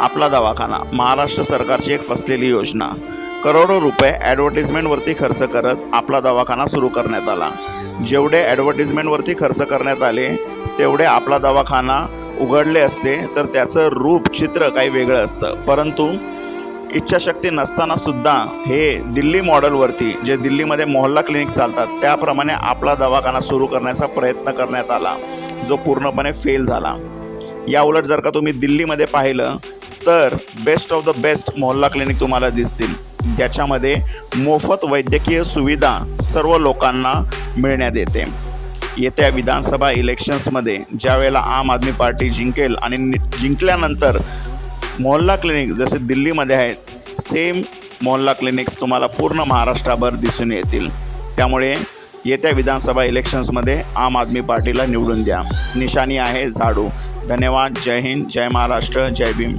आपला दवाखाना. महाराष्ट्र सरकारची एक फसलेली योजना. करोडो रुपये ॲडव्हर्टिजमेंटवरती खर्च करत आपला दवाखाना सुरू करण्यात आला. जेवढे ॲडव्हर्टिजमेंटवरती खर्च करण्यात आले तेवढे आपला दवाखाना उघडले असते तर त्याचं रूप चित्र काही वेगळं असतं. परंतु इच्छाशक्ती नसताना सुद्धा हे दिल्ली मॉडेलवरती जे दिल्लीमध्ये मोहल्ला क्लिनिक चालतात त्याप्रमाणे आपला दवाखाना सुरू करण्याचा प्रयत्न करण्यात आला जो पूर्णपणे फेल झाला. या उलट जर का तुम्ही दिल्लीमध्ये पाहिलं तर best of the best Mohalla clinic तुम्हाला दिसतील. ज्याच्यामध्ये मोफत वैद्यकीय सुविधा सर्व लोकांना मिळण्यात येते. येत्या विधानसभा इलेक्शन्समध्ये ज्यावेळेला आम आदमी पार्टी जिंकेल आणि नि- जिंकल्यानंतर मोहल्ला क्लिनिक जसे दिल्लीमध्ये आहेत सेम मोहल्ला क्लिनिक्स तुम्हाला पूर्ण महाराष्ट्राभर दिसून येतील. त्यामुळे येत्या विधानसभा इलेक्शन्समध्ये आम आदमी पार्टीला निवडून द्या. निशाणी आहे झाडू. धन्यवाद. जय हिंद. जय महाराष्ट्र. जय भीम.